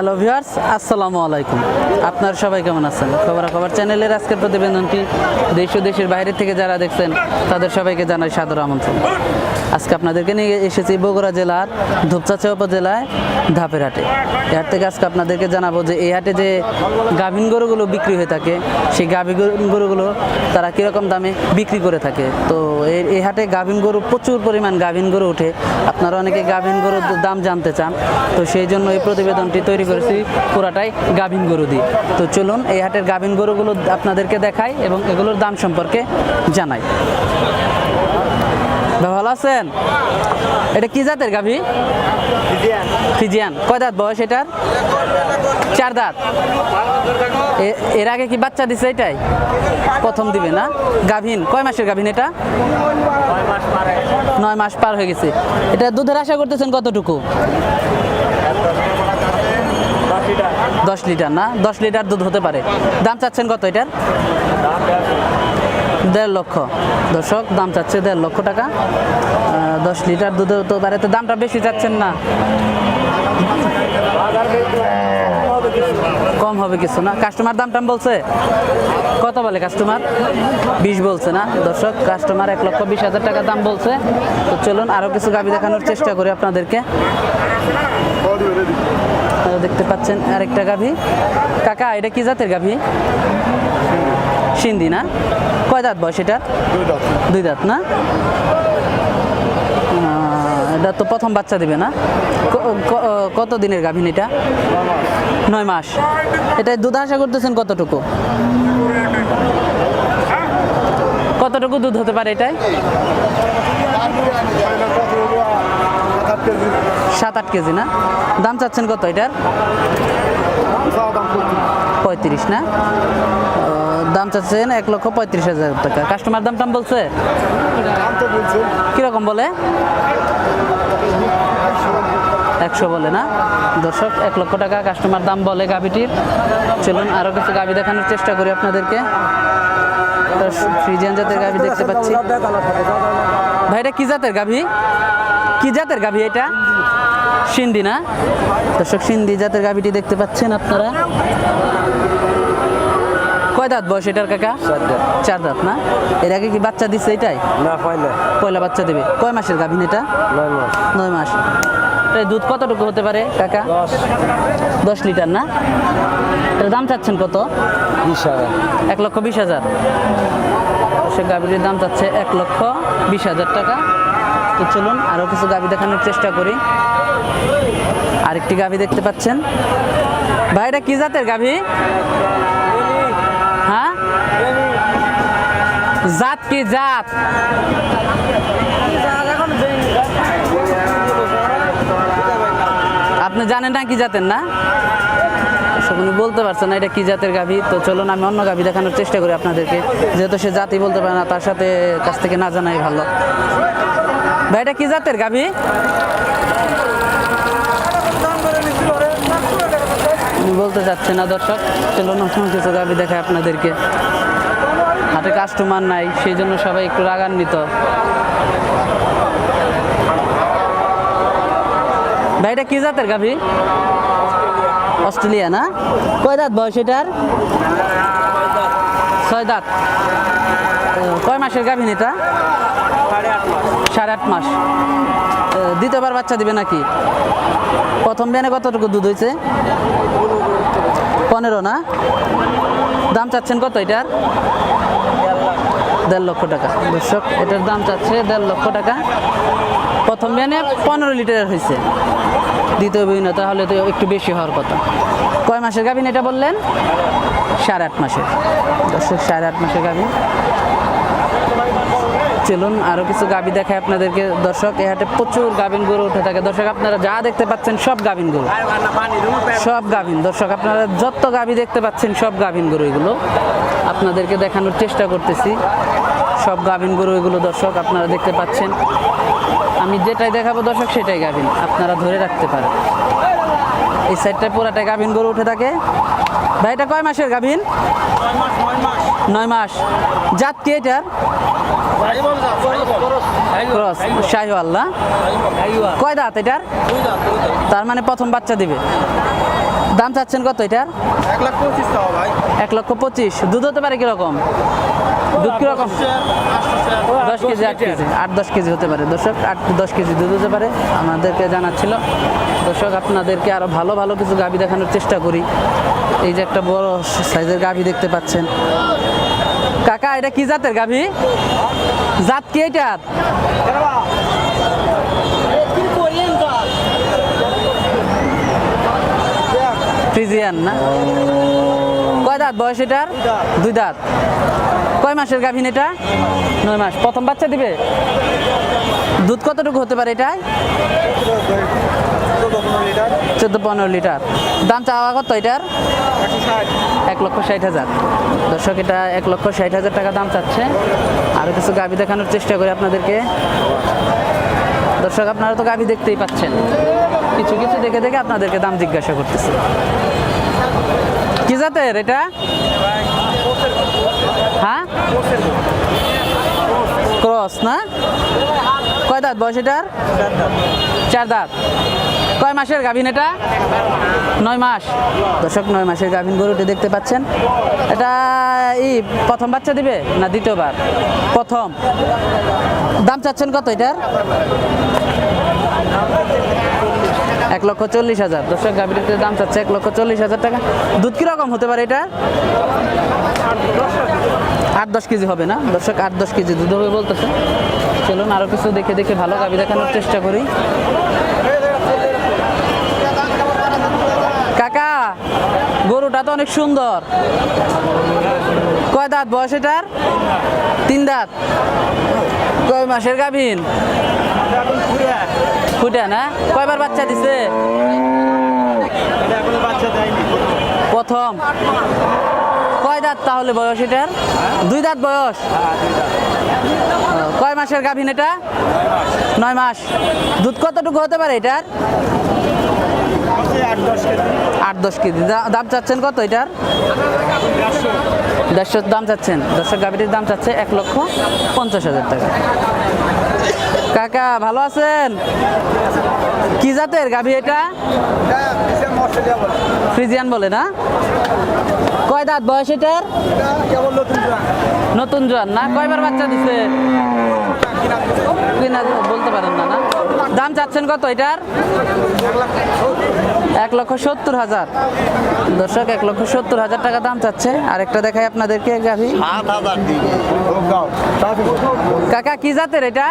Hello viewers আসসালামু আলাইকুম আপনার সবাই কেমন আছেন? খবর খবর চ্যানেলের আজকের প্রতিবেদনটি দেশ ও দেশের বাইরে থেকে যারা দেখছেন, তাদের সবাইকে জানাই সাদর আমন্ত্রণ। আজকে আপনাদেরকে নিয়ে এসেছি বগুড়া জেলার ধূপচাচা উপজেলায় ধাপের হাটে হাট থেকে আজকে আপনাদেরকে জানাব যে এই হাটে যে গাভীন গরুগুলো বিক্রি হয়ে থাকে, সেই গাভী গরু- গরুগুলো তারা কীরকম দামে বিক্রি করে থাকে। তো এই এই হাটে গাভীন গরু প্রচুর পরিমাণ গাভীন গরু ওঠে। আপনারা অনেকে গাভীন গরুর দাম জানতে চান, তো সেই জন্য এই প্রতিবেদনটি তৈরি করেছি, পুরাটাই গাভীন গরু দিয়ে। তো চলুন, এই হাটের গাভীন গরুগুলো আপনাদেরকে দেখাই এবং এগুলোর দাম সম্পর্কে জানাই। ভালো আছেন? এটা কি জাতের গাভী? ফিজিয়ান। কয় দাঁত বয়স এটার? চার দাঁত। এর আগে কি বাচ্চা দিছে এটাই? প্রথম দিবে না? গাভীন। কয় মাসের গাভীন এটা? নয় মাস পার হয়ে গেছে। এটা দুধের আশা করতেছেন কতটুকু? দশ লিটার। না? দশ লিটার দুধ হতে পারে। দাম চাচ্ছেন কত এটার? দেড় লক্ষ। দর্শক, দাম চাচ্ছে দেড় লক্ষ টাকা। দশ লিটার দুধ তো পারে তো দামটা বেশি চাচ্ছেন না। কম হবে কিছু না। কাস্টমার দাম টাম বলছে। কত বলে কাস্টমার? বিশ বলছে না। দর্শক, কাস্টমার এক লক্ষ বিশ হাজার টাকা দাম বলছে। তো চলুন আরও কিছু গাভি দেখানোর চেষ্টা করি আপনাদেরকে। দেখতে পাচ্ছেন আরেকটা গাভি কাকা, এটা কি জাতের গাভি সিন্ধি না? কয় দাঁত বয়স এটার দুই দাঁত। না? এটা তো প্রথম বাচ্চা দিবে না? কত দিনের গাভিন এটা? নয় মাস। এটা দুধ আশা করতেছেন কতটুকু? কতটুকু দুধ হতে পারে এটাই? সাত আট কেজি না? দাম চাচ্ছেন কত এটার? পঁয়ত্রিশ না? দাম চাচ্ছেন এক লক্ষ পঁয়ত্রিশ হাজার টাকা। কাস্টমার দাম টাম বলছে? কীরকম বলে? একশো বলে না? দর্শক এক লক্ষ টাকা কাস্টমার দাম বলে গাভিটির। চলুন আরও কিছু গাভি দেখানোর চেষ্টা করি আপনাদেরকে। ফ্রিজিয়ান জাতের গাভি দেখতে পাচ্ছি। ভাই এটা কি জাতের গাভি? কি জাতের গাভি এটা? সিন্ধি না? দর্শক সিন্ধি জাতের গাভিটি দেখতে পাচ্ছেন আপনারা। কয় দাঁত বয়স এটার কাকা? চার দাঁত। না? এর আগে কি বাচ্চা দিচ্ছে এটাই? না পয়লা পয়লা বাচ্চা দেবে। কয় মাসের গাভিন এটা? নয় মাস। নয় মাস। দুধ কতটুকু হতে পারে কাকা? দশ। লিটার না? দাম চাচ্ছেন কত? বিশ হাজার। এক লক্ষ বিশ হাজার। সে গাভীর দাম চাচ্ছে এক লক্ষ বিশ হাজার টাকা। তো চলুন আরও কিছু গাভী দেখানোর চেষ্টা করি। আরেকটি গাভী দেখতে পাচ্ছেন। ভাই এটা কি জাতের গাভী? জাত কি জাত? আপনি জানেন না কি জাতের না? উনি বলতে পারছে না এটা কি জাতের গাভী। তো চলুন, আমি অন্য গাভী দেখানোর চেষ্টা করি আপনাদেরকে। যেহেতু সে জাতি বলতে পারে না, তার সাথে কাছ থেকে না জানাই ভালো। ভাই, এটা কি জাতের গাভী? বলতে চাচ্ছে না দর্শক। চলুন নতুন কিছু গাভী দেখায় আপনাদেরকে। হাতে কাস্টমার নাই সেই জন্য সবাই একটু রাগান্বিত। ভাই, এটা কি জাতের গাভী? অস্ট্রেলিয়া না কয় দাঁত বয়স এটার? ছয় দাঁত। কয় মাসের গাভিন এটা? সাড়ে আট মাস। দ্বিতীয়বার বাচ্চা দিবে নাকি? প্রথম বেনে কতটুকু দুধ হয়েছে পনেরো না? দাম চাচ্ছেন কত এটার? দেড় লক্ষ টাকা। দর্শক, এটার দাম চাচ্ছে দেড় লক্ষ টাকা। প্রথম বিয়ানে পনেরো লিটারের হয়েছে। দ্বিতীয় বিহীন তাহলে তো একটু বেশি হওয়ার কথা। কয় মাসের গাভিন এটা বললেন? সাড়ে আট মাসের। দর্শক, সাড়ে আট মাসের গাভিন চলুন আরও কিছু গাভি দেখায় আপনাদেরকে। দর্শক এই হাটে প্রচুর গাভিন গরু উঠে থাকে। দর্শক, আপনারা যা দেখতে পাচ্ছেন সব গাভিন গরু। সব গাভিন দর্শক, আপনারা যত গাভি দেখতে পাচ্ছেন সব গাভিন গরু এগুলো। আপনাদেরকে দেখানোর চেষ্টা করতেছি। সব গাভিন গরু এগুলো, দর্শক, আপনারা দেখতে পাচ্ছেন। আমি যেটাই দেখাবো দর্শক, সেটাই গাভিন আপনারা ধরে রাখতে পারেন। এই সাইডটায় পুরাটাই গাভিন গরু উঠে থাকে। ভাই, এটা কয় মাসের গাভিন নয় মাস। জাত কি এটার ক্রস কয় দাঁত এটার? তার মানে প্রথম বাচ্চা দিবে। দাম চাচ্ছেন কত এটার? এক লক্ষ পঁচিশ। দুধ হতে পারে কীরকম? দুধ কীরকম? দশ কেজি, আট কেজি। আট, দশ কেজি হতে পারে। দর্শক, আট দশ কেজি দুধ হতে পারে। আমাদেরকে জানাচ্ছিল। দর্শক, আপনাদেরকে আরও ভালো ভালো কিছু গাভি দেখানোর চেষ্টা করি। এই যে একটা বড় সাইজের গাভি দেখতে পাচ্ছেন। কাকা, এটা কি জাতের গাভি? জাত কি এটার ফ্রিজিয়ান না? কয় দাঁত বয়স এটার? দুই দাঁত। কয় মাসের গাভিন এটা? নয় মাস। প্রথম বাচ্চা দিবে? দুধ কতটুকু হতে পারে এটা? চোদ্দ পনেরো লিটার। দাম চাওয়া কত এটার? এক লক্ষ ষাট হাজার। দর্শক এটা এক লক্ষ ষাট হাজার টাকা দাম চাচ্ছে। আরও কিছু গাভি দেখানোর চেষ্টা করি আপনাদেরকে। দর্শক আপনারা তো গাভি দেখতেই পাচ্ছেন। কিছু কিছু দেখে দেখে আপনাদেরকে দাম জিজ্ঞাসা করতেছে। কি জাতের এটা? হ্যাঁ? ক্রস না? কয় দাঁত বয়স এটার? চার দাঁত। কয় মাসের গাভিন এটা? নয় মাস। দর্শক, নয় মাসের গাভিন গরুটি দেখতে পাচ্ছেন। এটা এই প্রথম বাচ্চা দিবে না দ্বিতীয়বার? প্রথম। দাম চাচ্ছেন কত এটার? এক লক্ষ চল্লিশ হাজার। দর্শক গাভীটির দাম চাচ্ছে এক লক্ষ চল্লিশ হাজার টাকা। দুধ কীরকম হতে পারে এটা? আট দশ কেজি হবে না? দর্শক, আট দশ কেজি দুধ হবে বলতেছে। চলুন আরও কিছু দেখে দেখে ভালো গাভী দেখানোর চেষ্টা করি কাকা তো অনেক সুন্দর। কয় দাঁত বয়স এটার? তিন দাঁত। কয় মাসের গাভিন? ফুটে না? কয়বার বাচ্চা দিছে? প্রথম। কয় দাঁত তাহলে বয়স এটার? দুই দাঁত বয়স? কয় মাসের গাভীন এটা? নয় মাস। দুধ কতটুকু হতে পারে এটার? আট দশ কেজি আট দশ কেজি। দাম চাচ্ছেন কত এটার? দেড়শো দাম চাচ্ছেন। দর্শক গাভীটির দাম চাচ্ছে এক লক্ষ পঞ্চাশ হাজার টাকা। কাকা, ভালো আছেন? কি জাতের গাভী এটা? ফ্রিজিয়ান বলে না? কয় দাঁত বয়স এটার? নতুন জোয়ান। না, কয়বার বাচ্চা দিছে? বলতে পারেন না। দাম চাচ্ছেন কত এটার? এক লক্ষ সত্তর হাজার। দর্শক এক লক্ষ সত্তর হাজার টাকা দাম চাচ্ছে। আর একটা দেখাই আপনাদেরকে গাভি। দিন কাকা কি জাতের এটা?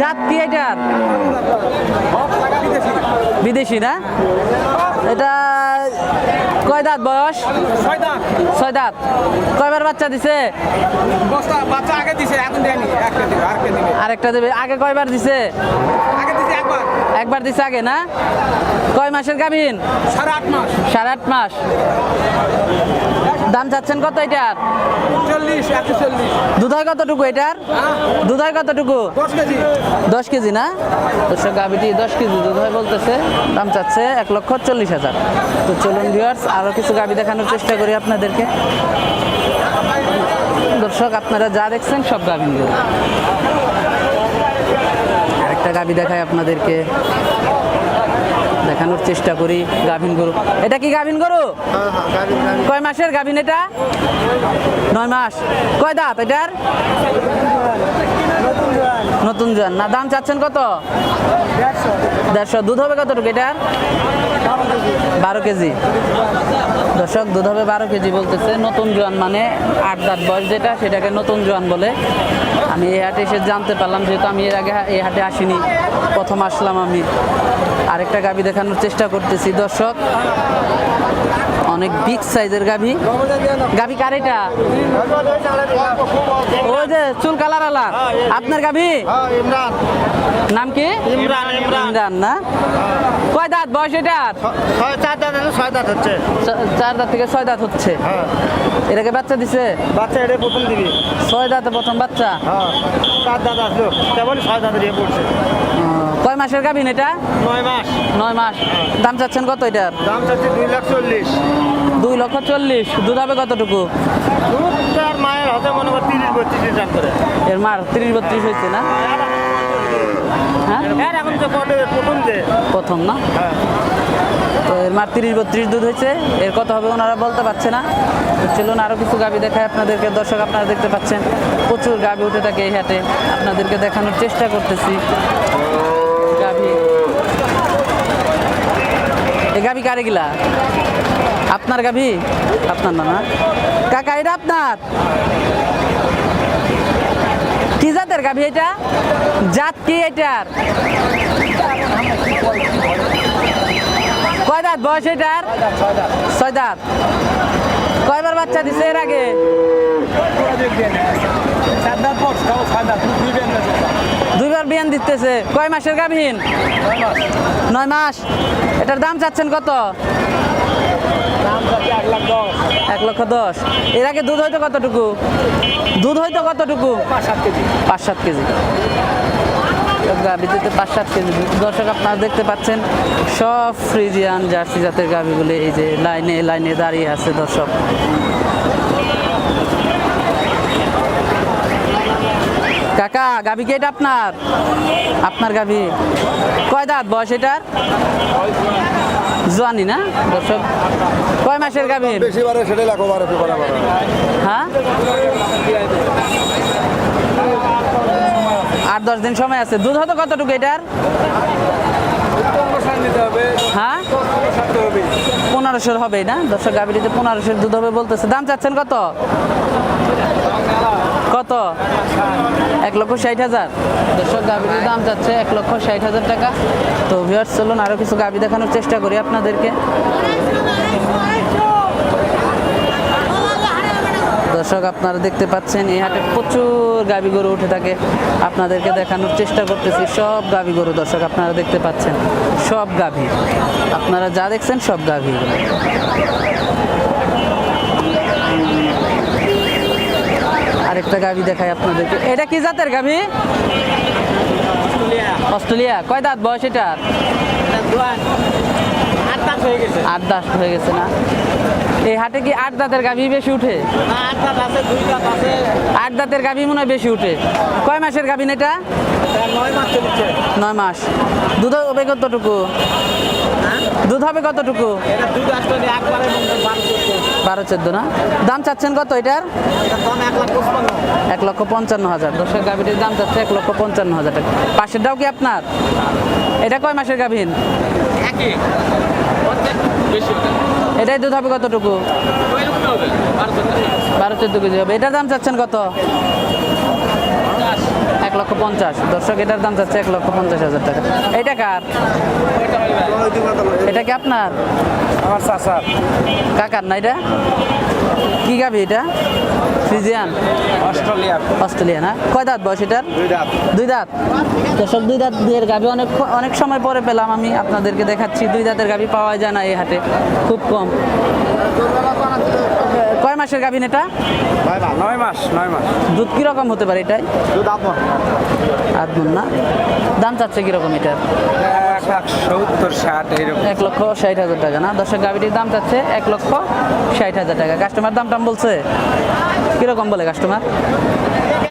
জাত কি এটার বিদেশি না? এটা দাঁত বয়স? ছয় দাঁত। কয়বার বাচ্চা দিছে? বাচ্চা আগে দিছে এখন দেয়নি। আরেকটা দেবে। আগে কয়বার দিছে? আগে দিছে একবার। একবার দিছে আগে না? কয় মাসের গাভিন? সাড়ে আট মাস। সাড়ে আট মাস। দাম চাচ্ছেন কত এটার? দুধ হয় কতটুকু এটার? দুধ হয় কতটুকু? দশ কেজি। না? দর্শক গাভিটি দশ কেজি দুধ হয় বলতেছে। দাম চাচ্ছে এক লক্ষ চল্লিশ হাজার। তো চলুন ভিউয়ার্স আরও কিছু গাভি দেখানোর চেষ্টা করি আপনাদেরকে। দর্শক আপনারা যা দেখছেন সব গরু আরেকটা গাভি দেখায় আপনাদেরকে। দেখানোর চেষ্টা করি গাভিন গরু। এটা কি গাভিন গরু? কয় মাসের গাভিন এটা? নয় মাস। কয় দাঁত এটার? নতুন জোয়ান। না, দাম চাচ্ছেন কত? দেড়শো দুধ হবে কতটুকু এটা? বারো কেজি। দর্শক, দুধ হবে বারো কেজি বলতেছে। নতুন জোয়ান মানে আট দাঁত বয়স যেটা, সেটাকে নতুন জোয়ান বলে। আমি এই হাটে এসে জানতে পারলাম, যেহেতু আমি এর আগে এই হাটে আসিনি, প্রথম আসলাম আমি। আরেকটা গাবি দেখানোর চেষ্টা করতেছি। দর্শক অনেক বিগ সাইজের গাভি। গাভি কার এটা? ওই যে চুল কালার আলা। আপনার গাভি? নাম কি? ইমরান, ইমরান। না? কয় দাঁত? বয়স এটা? চার দাঁত ছয় দাঁত হচ্ছে চার দাঁত থেকে ছয় দাঁত হচ্ছে। হ্যাঁ এটাকে বাচ্চা দিছে? বাচ্চা এটা প্রথম দিবি ছয় দাঁতে প্রথম বাচ্চা? হ্যাঁ চার দাঁত আসলো কেবল ছয় দাঁত দিয়ে পড়ছে? কয় মাসের গাভিন এটা? নয় মাস। নয় মাস। দাম চাচ্ছেন কত এটার দাম চাচ্ছে দুই লাখ চল্লিশ। দুই লক্ষ চল্লিশ। দুধ হবে কতটুকু? তার মায়ের হাতে মনে কর তিরিশ বত্রিশ লিটার করে। এর মার তিরিশ বত্রিশ হয়েছে না? হ্যাঁ? হ্যাঁ এখন তো প্রথম যে। প্রথম না? হ্যাঁ। তো এর মার তিরিশ বত্রিশ দুধ হয়েছে। এর কত হবে ওনারা বলতে পারছে না। চলুন আরও কিছু গাভি দেখায় আপনাদেরকে। দর্শক আপনারা দেখতে পাচ্ছেন প্রচুর গাভি উঠে থাকে এই হাটে। আপনাদেরকে দেখানোর চেষ্টা করতেছি গাভি এই গাভি কারে গিলা? আপনার গাভি? আপনার না না কাকা, এটা আপনার? কি জাতের গাভি এটা? জাত কি এটার? কয় দাঁত বয়স এটার? ছয় দাঁত। কয়বার বাচ্চা দিছে এর আগে? দুইবার বিয়ান দিতেছে। কয় মাসের গাভীন? নয় মাস। এটার দাম চাচ্ছেন কত? এক লক্ষ দশ। এর আগে দুধ হয়তো কতটুকু? দুধ হয়তো কতটুকু? পাঁচ সাত কেজি। গাভিতে পাঁচ সাত কেজি। দর্শক, আপনারা দেখতে পাচ্ছেন, সব ফ্রিজিয়ান জার্সি জাতের গাভিগুলি এই যে লাইনে লাইনে দাঁড়িয়ে আছে দর্শক কাকা গাভি কি এটা আপনার? আপনার গাভি। কয় দাঁত বয়স এটার জোয়ানি না? দর্শক কয় মাসের গাভি? বেশি বারে সেটাই লাখো বারো হ্যাঁ? আট দশ দিন সময় আছে। দুধ হতো কতটুকু এটার? হ্যাঁ? পনেরোশোর হবে। না? দর্শক গাভীটিতে পনেরোশোর দুধ হবে বলতেছে। দাম চাচ্ছেন কত? কত? এক লক্ষ ষাট হাজার। দর্শক গাভীর দাম যাচ্ছে এক লক্ষ ষাট হাজার টাকা। তো ভিউয়ার্স চলুন আরও কিছু গাভী দেখানোর চেষ্টা করি আপনাদেরকে। দর্শক আপনারা দেখতে পাচ্ছেন এই হাটে প্রচুর গাবি গরু উঠে থাকে। আপনাদেরকে দেখানোর চেষ্টা করতেছি সব গাবি গরু দর্শক আপনারা দেখতে পাচ্ছেন সব গাভী। আপনারা যা দেখছেন সব গাভী। আরেকটা গাভী দেখাই আপনাদেরকে। এটা কি জাতের গাভী অস্ট্রেলিয়া। কয় দাঁত বয়স এটার আট দাঁত হয়ে গেছে না। এই হাটে কি আট দাঁতের গাভী বেশি উঠে? আট দাঁতের গাভী মনে হয় বেশি উঠে। কয় মাসের গাভীন এটা? নয় মাস। দুধ হবে কতটুকু? দুধ হবে কতটুকু? বারো চোদ্দ না? দাম চাচ্ছেন কত এটার? এক লক্ষ পঞ্চান্ন হাজার। দশের গাভীটির দাম চাচ্ছে এক লক্ষ পঞ্চান্ন হাজার টাকা। পাশেরটাও কি আপনার? এটা কয় মাসের গাভীন? এটাই দুধ হবে কতটুকু? বারো চোদ্দ কেজি হবে। এটার দাম চাচ্ছেন কত? এক লক্ষ পঞ্চাশ। দর্শক এটার দাম চাচ্ছে এক লক্ষ পঞ্চাশ হাজার টাকা। এটা কার? এটা কি আপনার? আমার চাষা কাকার না এটা? কি গাবি এটা? ফ্রিজিয়ান? অস্ট্রেলিয়া। অস্ট্রেলিয়া না কয় দাঁত বয়স এটার? দুই দাঁত। দর্শক দুই দাঁত দুইয়ের গাভি অনেক অনেক সময় পরে পেলাম আমি। আপনাদেরকে দেখাচ্ছি দুই দাঁতের গাবি পাওয়া যায় না এই হাটে। খুব কম। কয় মাসের গাভিন এটা? নয় মাস। নয় মাস দুধ কীরকম হতে পারে এটাই? দুধ আপন। আধ মণ না? দাম চাচ্ছে কীরকম এটার? এক লক্ষ ষাট হাজার টাকা না? দর্শক গাভিটির দাম চাচ্ছে এক লক্ষ ষাট হাজার টাকা। কাস্টমার দাম টাম বলছে? কীরকম বলে কাস্টমার?